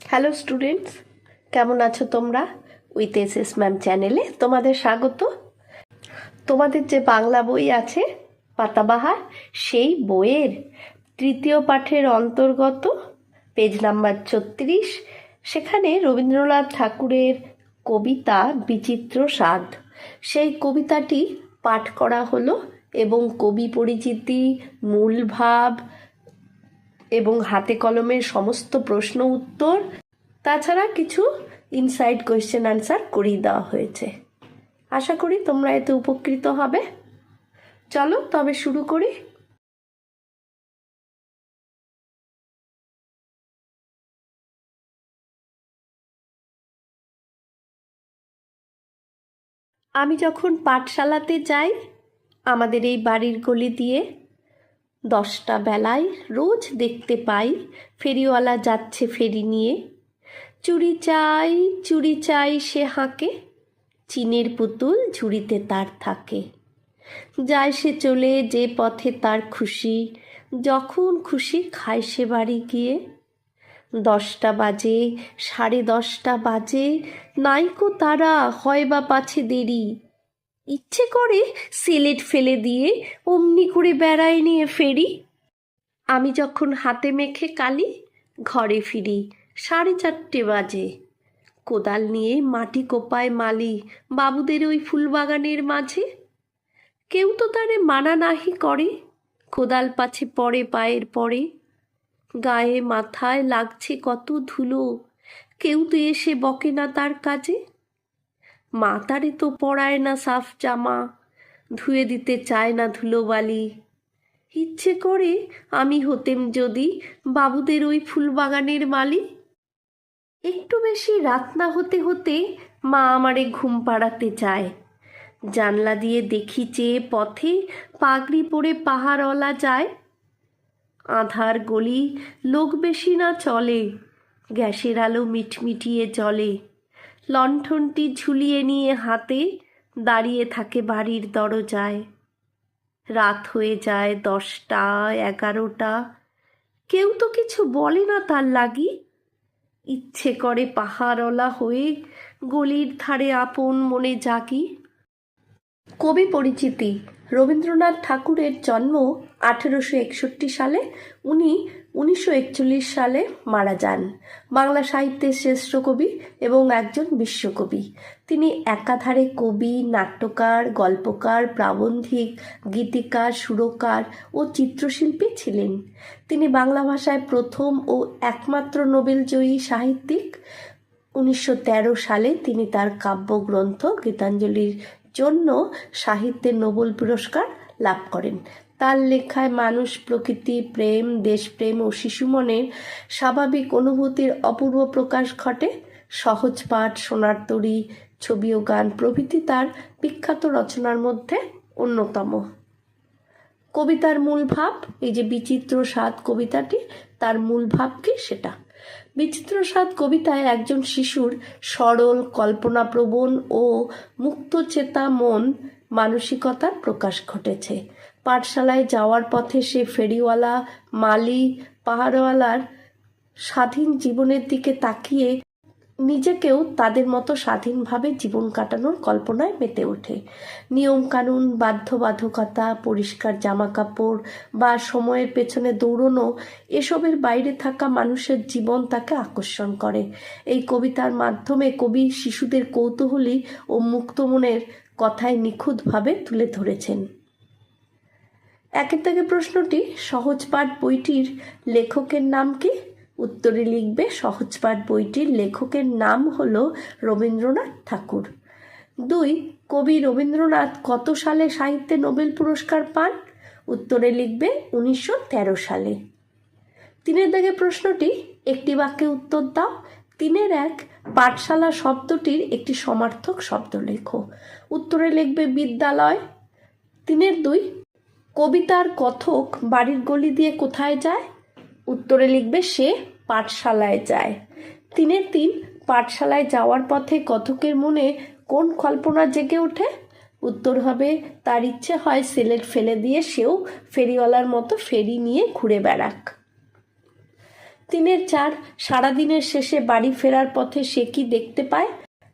Hello students কেমন আছো তোমরা? উইথ এস এস ম্যাম চ্যানেলে তোমাদের স্বাগত। তোমাদের যে বাংলা বই আছে, পাতাবাহার, সেই বইয়ের তৃতীয় পাঠের অন্তর্গত পেজ নাম্বার ছত্রিশ, সেখানে রবীন্দ্রনাথ ঠাকুরের কবিতা বিচিত্র স্বাদ। সেই কবিতাটি পাঠ করা হলো এবং কবি পরিচিতি, মূল ভাব এবং হাতে কলমের সমস্ত প্রশ্ন উত্তর, তাছাড়া কিছু ইনসাইড কোয়েশ্চেন আনসার করিয়ে দেওয়া হয়েছে। আশা করি তোমরা এতে উপকৃত হবে। চলো তবে শুরু করি। আমি যখন পাঠশালাতে যাই, আমাদের এই বাড়ির গলি দিয়ে দশটা বেলায় রোজ দেখতে পাই ফেরিওয়ালা যাচ্ছে ফেরি নিয়ে। চুরি চাই চুরি চাই সে হাঁকে, চিনের পুতুল ঝুড়িতে তার থাকে। যায় সে চলে যে পথে তার খুশি, যখন খুশি খায় সে বাড়ি গিয়ে। দশটা বাজে, সাড়ে দশটা বাজে, নাইকো তারা, হয় বা পাছে দেরি ইচ্ছে করে সিলেট ফেলে দিয়ে অমনি করে বেড়ায় নিয়ে ফেরি। আমি যখন হাতে মেখে কালি, ঘরে ফিরি সাড়ে চারটে বাজে। কোদাল নিয়ে মাটি কোপায় মালি বাবুদের ওই ফুলবাগানের মাঝে। কেউ তো তারে মানা নাহি করে, কোদাল পাছে পড়ে পায়ের পরে। গায়ে মাথায় লাগছে কত ধুলো, কেউ তো এসে বকে না তার কাজে। মা তারে তো পরায় না সাফ জামা, ধুয়ে দিতে চায় না ধুলোবালি। ইচ্ছে করে আমি হতেম যদি বাবুদের ওই ফুলবাগানের মালি। একটু বেশি রাত না হতে হতে মা আমারে ঘুম পাড়াতে চায়। জানলা দিয়ে দেখি চেয়ে পথে পাগড়ি পরে পাহাড়ওয়ালা যায়। আধার গলি লোক বেশি না চলে, গ্যাসের আলো মিটমিটিয়ে জলে লণ্ঠনটি ঝুলিয়ে নিয়ে হাতে দাঁড়িয়ে থাকে বাড়ির দরজায়। রাত হয়ে যায় দশটা, এগারোটা। কেউ তো কিছু বলে না তার লাগি। ইচ্ছে করে পাহাড়ওয়ালা হয়ে গলির ধারে আপন মনে জাগি। কবি পরিচিতি, রবীন্দ্রনাথ ঠাকুরের জন্ম আঠেরোশো একষট্টি সালে। উনি উনিশশো একচল্লিশ সালে মারা যান। বাংলা সাহিত্যের শ্রেষ্ঠ কবি এবং একজন বিশ্বকবি। তিনি একাধারে কবি, নাট্যকার, গল্পকার, প্রাবন্ধিক, গীতিকার, সুরকার ও চিত্রশিল্পী ছিলেন। তিনি বাংলা ভাষায় প্রথম ও একমাত্র নোবেলজয়ী সাহিত্যিক। উনিশশো তেরো সালে তিনি তার কাব্যগ্রন্থ গীতাঞ্জলির জন্য সাহিত্যের নোবেল পুরস্কার লাভ করেন। তার লেখায় মানুষ, প্রকৃতি, প্রেম, দেশপ্রেম ও শিশু মনের স্বাভাবিক অনুভূতির অপূর্ব প্রকাশ ঘটে। সহজ পাঠ, সোনার তরী, ছবি ও গান প্রভৃতি তার বিখ্যাত রচনার মধ্যে অন্যতম। কবিতার মূল ভাব, এই যে বিচিত্র স্বাদ কবিতাটি, তার মূল ভাব কি সেটা? বিচিত্র স্বাদ কবিতায় একজন শিশুর সরল, কল্পনাপ্রবণ ও মুক্তচেতা মন মানসিকতার প্রকাশ ঘটেছে। পাঠশালায় যাওয়ার পথে সে ফেরিওয়ালা, মালি, পাহাড়ওয়ালার স্বাধীন জীবনের দিকে তাকিয়ে নিজেকেও তাদের মতো স্বাধীনভাবে জীবন কাটানোর কল্পনায় মেতে ওঠে। নিয়মকানুন, বাধ্যবাধকতা, পরিষ্কার জামা কাপড় বা সময়ের পেছনে দৌড়নো, এসবের বাইরে থাকা মানুষের জীবন তাকে আকর্ষণ করে। এই কবিতার মাধ্যমে কবি শিশুদের কৌতূহলী ও মুক্তমনের কথায় নিখুঁতভাবে তুলে ধরেছেন। একের থেকে প্রশ্নটি সহজপাঠ বইটির লেখকের নাম কি? উত্তরে লিখবে সহজপাঠ বইটির লেখকের নাম হল রবীন্দ্রনাথ ঠাকুর। দুই, কবি রবীন্দ্রনাথ কত সালে সাহিত্যে নোবেল পুরস্কার পান? উত্তরে লিখবে, উনিশশো তেরো সালে। তিনের দাগে প্রশ্নটি, একটি বাক্যে উত্তর দাও। তিনের এক, পাঠশালা শব্দটির একটি সমার্থক শব্দ লেখো উত্তরে লিখবে, বিদ্যালয়। তিনের দুই কবিতার কথক বাড়ির গলি দিয়ে কোথায় যায়? উত্তরে লিখবে সে, পাঠশালায় যায়। তিনের তিন, পাঠশালায় যাওয়ার পথে কথকের মনে কোন কল্পনা জেগে ওঠে? উত্তর হবে, তার ইচ্ছে হয় সিলেট ফেলে দিয়ে সেও ফেরিওয়ালার মতো ফেরি নিয়ে ঘুরে বেড়াক। তিনের চার, সারাদিনের শেষে বাড়ি ফেরার পথে সে কি দেখতে পায়?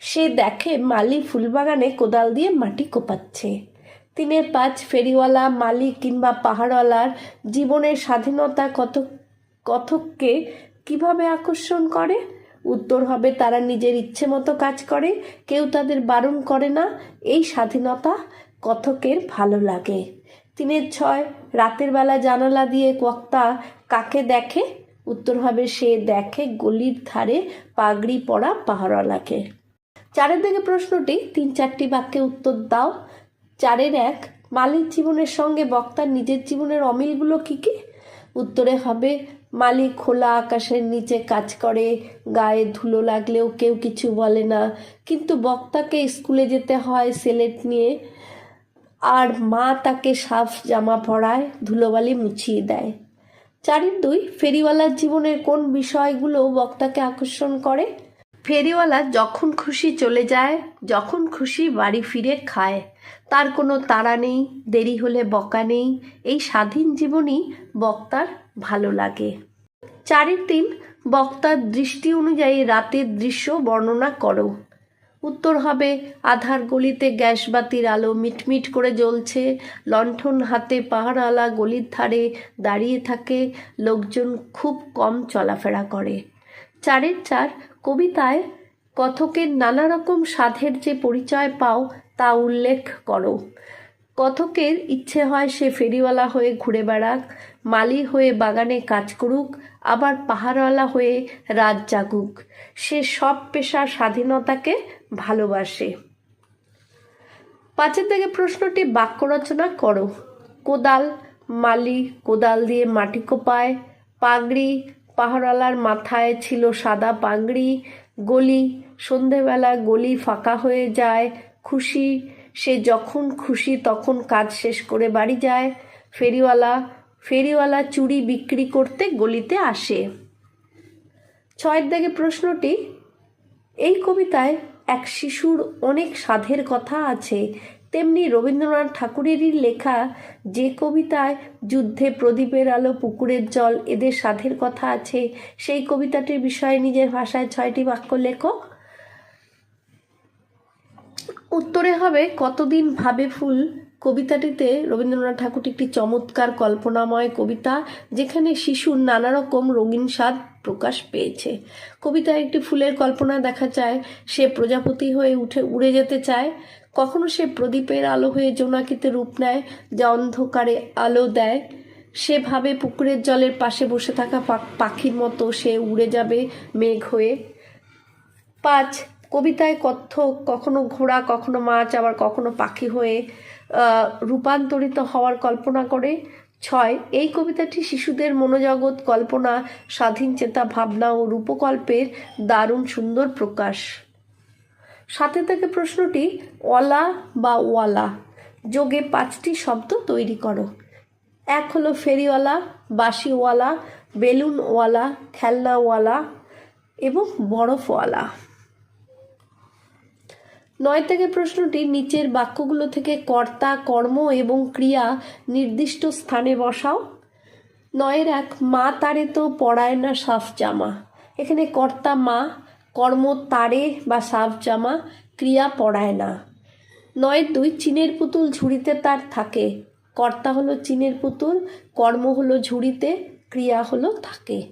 সে দেখে মালি ফুলবাগানে কোদাল দিয়ে মাটি কোপাচ্ছে। তিনের পাঁচ ফেরিওয়ালা, মালিক কিংবা পাহাড়ওয়ালার জীবনের স্বাধীনতা কত কথককে কীভাবে আকর্ষণ করে? উত্তর হবে, তারা নিজের ইচ্ছে মতো কাজ করে, কেউ তাদের বারণ করে না, এই স্বাধীনতা কথকের ভালো লাগে? তিনের ছয়, রাতের বেলা জানালা দিয়ে কক্তা কাকে দেখে? উত্তর হবে, সে দেখে গলির ধারে পাগড়ি পরা পাহাড়ওয়ালাকে। চারের দিকে প্রশ্নটি, তিন চারটি বাক্যে উত্তর দাও। চারের এক মালিক জীবনের সঙ্গে বক্তার নিজের জীবনের অমিলগুলো কী কী? উত্তরে হবে, মালিক খোলা আকাশের নিচে কাজ করে, গায়ে ধুলো লাগলেও কেউ কিছু বলে না। কিন্তু বক্তাকে স্কুলে যেতে হয় সেলেট নিয়ে, আর মা তাকে সাফ জামা পরায়, ধুলোবালি মুছিয়ে দেয়। চারের দুই, ফেরিওয়ালার জীবনের কোন বিষয়গুলো বক্তাকে আকর্ষণ করে? ফেরিওয়ালা যখন খুশি চলে যায়, যখন খুশি বাড়ি ফিরে খায়। তার কোনো তাড়া নেই, দেরি হলে বকা নেই। এই স্বাধীন জীবনই বক্তার ভালো লাগে। চারের তিন, বক্তার দৃষ্টি অনুযায়ী রাতের দৃশ্য বর্ণনা করো। উত্তর হবে, আধার গলিতে গ্যাস বাতির আলো মিটমিট করে জ্বলছে। লণ্ঠন হাতে পাহাড়ওয়ালা গলির ধারে দাঁড়িয়ে থাকে। লোকজন খুব কম চলাফেরা করে। চারের চার, কবিতায় কথকের নানা রকম সাধের যে পরিচয় পাও তা উল্লেখ করো। কথকের ইচ্ছে হয় সে ফেরিওয়ালা হয়ে ঘুরে বেড়াক, মালি হয়ে বাগানে কাজ করুক, আবার পাহাড়ওয়ালা হয়ে রাত জাগুক। সে সব পেশার স্বাধীনতাকে ভালোবাসে। পাঁচের থেকে প্রশ্নটি বাক্য রচনা করো। কোদাল, মালি কোদাল দিয়ে মাটি কোপায়, পাগড়ি পাহাড়ওয়ালার মাথায় ছিল সাদা পাগড়ি, গলি সন্ধেবেলা গলি ফাঁকা হয়ে যায় খুশি, সে যখন খুশি তখন কাজ শেষ করে বাড়ি যায়। ফেরিওয়ালা ফেরিওয়ালা চুড়ি বিক্রি করতে গলিতে আসে। ছয়ের দাগে প্রশ্নটি, এই কবিতায় এক শিশুর অনেক সাধের কথা আছে। তেমনি রবীন্দ্রনাথ ঠাকুরেরই লেখা যে কবিতায় যুদ্ধে প্রদীপের আলো, পুকুরের জল এদের সাধের কথা আছে, সেই কবিতাটির বিষয়ে নিজের ভাষায় ছয়টি বাক্য লেখো। উত্তরে হবে, কতদিন ভাবে ফুল? কবিতাটিতে রবীন্দ্রনাথ ঠাকুর একটি চমৎকার কল্পনাময় কবিতা, যেখানে শিশুর নানা রকম রঙিন স্বাদ প্রকাশ পেয়েছে। কবিতায় একটি ফুলের কল্পনা দেখা যায়, সে প্রজাপতি হয়ে উঠে, উড়ে যেতে চায়। কখনো সে প্রদীপের আলো হয়ে জোনাকিতে রূপ নেয়, যা অন্ধকারে আলো দেয়। সেভাবে পুকুরের জলের পাশে বসে থাকা পাখির মতো সে উড়ে যাবে মেঘ হয়ে। পাঁচ কবিতায় কচ্ছপ কখনো ঘোড়া, কখনো মাছ, আবার কখনো পাখি হয়ে রূপান্তরিত হওয়ার কল্পনা করে। ছয়, এই কবিতাটি শিশুদের মনোজগৎ, কল্পনা, স্বাধীন চেতা, ভাবনা ও রূপকল্পের দারুণ সুন্দর প্রকাশ। সাথে থেকে প্রশ্নটি, ওয়ালা বা ওয়ালা? যোগে পাঁচটি শব্দ তৈরি করো। এক হলো ফেরিওয়ালা বাসিওয়ালা বেলুনওয়ালা, খেলনাওয়ালা এবং বরফওয়ালা। নয় থেকে প্রশ্নটি নিচের বাক্যগুলো থেকে কর্তা, কর্ম এবং ক্রিয়া নির্দিষ্ট স্থানে বসাও। নয়ের এক, মা তারে তো পড়ায় না সাফ জামা। এখানে কর্তা, মা, কর্ম তারে বা সাফ জামা, ক্রিয়া পড়ায় না। নয়ের দুই, চিনের পুতুল ঝুড়িতে তার থাকে। কর্তা হলো চিনের পুতুল, কর্ম হলো ঝুড়িতে, ক্রিয়া হলো থাকে।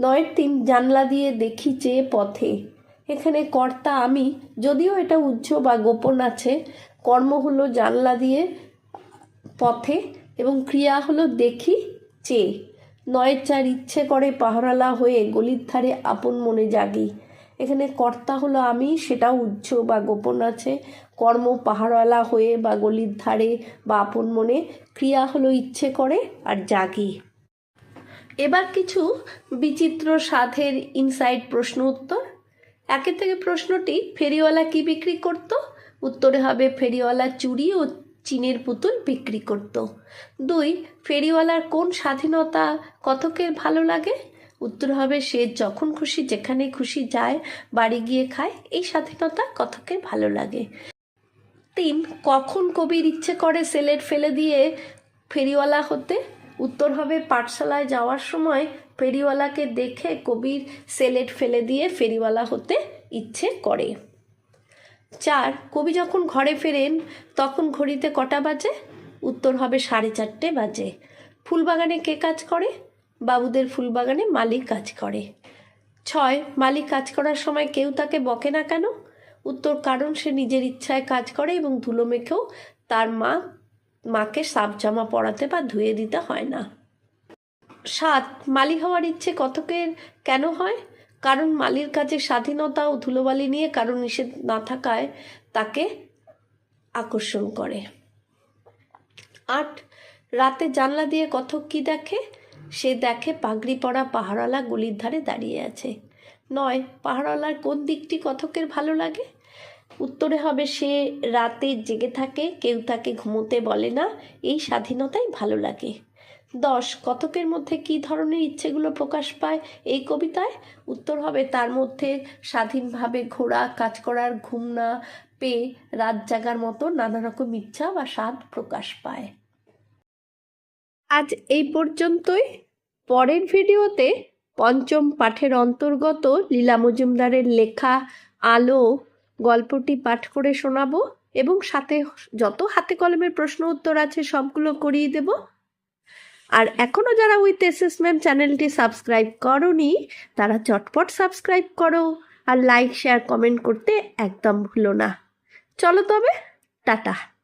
নয়ের তিন, জানলা দিয়ে দেখি চেয়ে পথে। এখানে কর্তা আমি, যদিও এটা উজ্জ্ব বা গোপন আছে, কর্ম হলো জানলা দিয়ে পথে এবং ক্রিয়া হলো দেখি, চেয়ে। নয়ের চার ইচ্ছে করে পাহারালা হয়ে গলির ধারে আপন মনে জাগি। এখানে কর্তা হলো আমি, সেটাও উজ্জ্ব বা গোপন আছে, কর্ম পাহাড়ওয়ালা হয়ে বা গলির ধারে বা আপন মনে ক্রিয়া হলো ইচ্ছে করে আর জাগি। এবার কিছু বিচিত্র সাধের ইনসাইড প্রশ্ন উত্তর। একের থেকে প্রশ্নটি, ফেরিওয়ালা কি বিক্রি করত? উত্তরে হবে, ফেরিওয়ালা চুড়ি ও চিনের পুতুল বিক্রি করত। দুই, ফেরিওয়ালার কোন স্বাধীনতা কথকের ভালো লাগে? উত্তর হবে, সে যখন খুশি যেখানে খুশি যায়, বাড়ি গিয়ে খায়, এই স্বাধীনতা কথকের ভালো লাগে। তিন, কখন কবির ইচ্ছে করে সেলেট ফেলে দিয়ে ফেরিওয়ালা হতে উত্তর হবে পাঠশালায় যাওয়ার সময় ফেরিওয়ালাকে দেখে কবির সেলেট ফেলে দিয়ে ফেরিওয়ালা হতে ইচ্ছে করে। চার, কবি যখন ঘরে ফেরেন, তখন ঘড়িতে কটা বাজে? উত্তর হবে সাড়ে চারটে বাজে। ফুলবাগানে কে কাজ করে? বাবুদের ফুলবাগানে মালিক কাজ করে। ছয়, মালিক কাজ করার সময় কেউ তাকে বকে না কেন? উত্তর, কারণ সে নিজের ইচ্ছায় কাজ করে এবং ধুলো মেখেও তার মা মাকে সাফ জামা পরাতে বা ধুয়ে দিতে হয় না। সাত, মালি হওয়ার ইচ্ছে কতকের কেন হয়? কারণ মালির কাছে স্বাধীনতা ও ধুলোবালি নিয়ে কারও নিষেধ না থাকায় তাকে আকর্ষণ করে। আট, রাতে জানলা দিয়ে কথক কি দেখে? সে দেখে পাগড়ি পরা পাহাড়ওয়ালা গলির ধারে দাঁড়িয়ে আছে। নয়, পাহাড়ওয়ালার কোন দিকটি কথকের ভালো লাগে? উত্তরে হবে সে রাতে জেগে থাকে, কেউ তাকে ঘুমোতে বলে না। এই স্বাধীনতাই ভালো লাগে। দশ কথকের মধ্যে কী ধরনের ইচ্ছেগুলো প্রকাশ পায় এই কবিতায়? উত্তর হবে তার মধ্যে স্বাধীনভাবে ঘোরা কাজ করার ঘুম না পেয়ে রাত জাগার মতো নানা রকম ইচ্ছা বা স্বাদ প্রকাশ পায়। আজ এই পর্যন্তই। পরের ভিডিওতে পঞ্চম পাঠের অন্তর্গত লীলা মজুমদারের লেখা আলো গল্পটি পাঠ করে শোনাবো এবং সাথে যত হাতে কলমের প্রশ্ন উত্তর আছে সবগুলো করিয়ে দেব। আর এখনও যারা উইথ অ্যাসেসমেন্ট চ্যানেলটি সাবস্ক্রাইব করনি, তারা চটপট সাবস্ক্রাইব করো আর লাইক শেয়ার কমেন্ট করতে একদম ভুলো না। চলো তবে, টাটা।